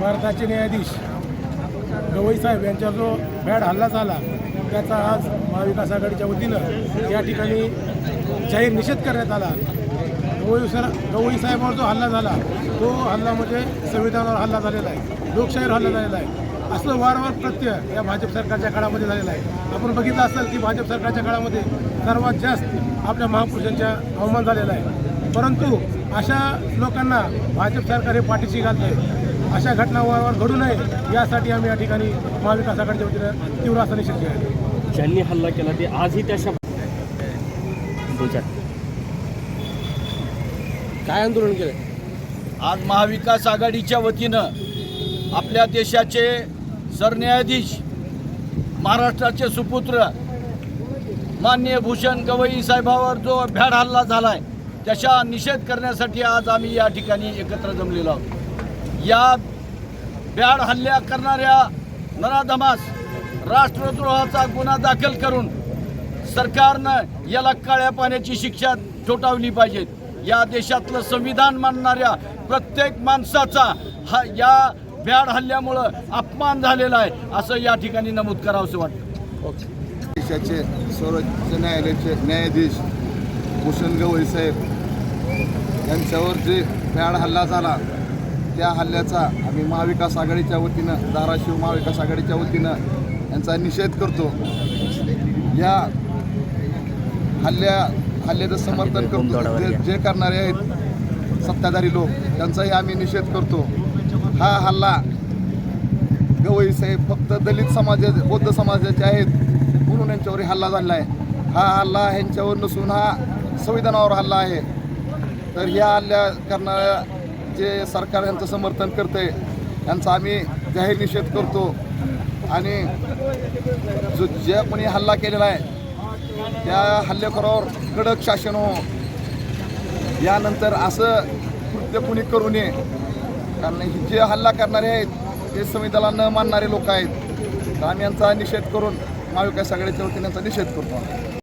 भारताचे न्यायाधीश गवई साहेब यांच्या जो बॅड हल्ला झाला त्याचा आज महाविकास आघाडीच्या वतीनं या ठिकाणी जाहीर निषेध करण्यात आला. गवई सर गवई साहेबांवर जो हल्ला झाला तो हल्ला म्हणजे संविधानावर हल्ला झालेला आहे लोकशाहीवर हल्ला झालेला आहे. असं वारंवार प्रत्यय या भाजप सरकारच्या काळामध्ये झालेला आहे. आपण बघितलं असेल की भाजप सरकारच्या काळामध्ये सर्वात जास्त आपल्या महापुरुषांच्या अवमान झालेला आहे. परंतु अशा लोकांना भाजप सरकार हे पाठीशी घालते अशा घटना वारंवार घडू नये यासाठी आम्ही या ठिकाणी महाविकास आघाडीच्या वतीनं तीव्र असा निषेध केला ज्यांनी हल्ला केला ते आजही त्या शब्द काय आंदोलन केलं आज महाविकास आघाडीच्या वतीनं आपल्या देशाचे सरन्यायाधीश महाराष्ट्राचे सुपुत्र माननीय भूषण गवई साहेबावर जो भ्याड हल्ला झाला आहे त्याचा निषेध करण्यासाठी आज आम्ही या ठिकाणी एकत्र जमलेलो आहोत. या भ्याड हल्ल्या करणाऱ्या नराधमास राष्ट्रद्रोहाचा गुन्हा दाखल करून सरकारनं याला काळ्या पाण्याची शिक्षा ठोठावली पाहिजे. या देशातलं संविधान मानणाऱ्या प्रत्येक माणसाचा हा या भ्याड हल्ल्यामुळं अपमान झालेला आहे असं या ठिकाणी नमूद करावंसं वाटतं. देशाचे सर्वोच्च न्यायालयाचे न्यायाधीश भूषण गवई साहेब यांच्यावर जे भ्याड हल्ला झाला त्या हल्ल्याचा आम्ही महाविकास आघाडीच्या वतीनं धाराशिव महाविकास आघाडीच्या वतीनं यांचा निषेध करतो. या हल्ल्या हल्ल्याचं समर्थन करतो. जे जे करणारे आहेत सत्ताधारी लोक त्यांचाही आम्ही निषेध करतो. हा हल्ला. गवई साहेब फक्त दलित समाजा बौद्ध समाजाचे आहेत म्हणून यांच्यावर हल्ला झाला आहे. हा हल्ला ह्यांच्यावर नसून हा संविधानावर हल्ला आहे. तर ह्या हल्ल्या करणाऱ्या जे सरकार यांचं समर्थन करते यांचा आम्ही जाहीर निषेध करतो. आणि जो ज्या कोणी हल्ला केलेला आहे त्या हल्लेखोरावर कडक शासन हो. यानंतर असं कृत्य कुणी करू नये कारण हे जे हल्ला करणारे आहेत ते संविधानाला न मानणारे लोक आहेत. तर आम्ही यांचा निषेध करून महाविकास आघाडीच्या वतीने यांचा निषेध करतो.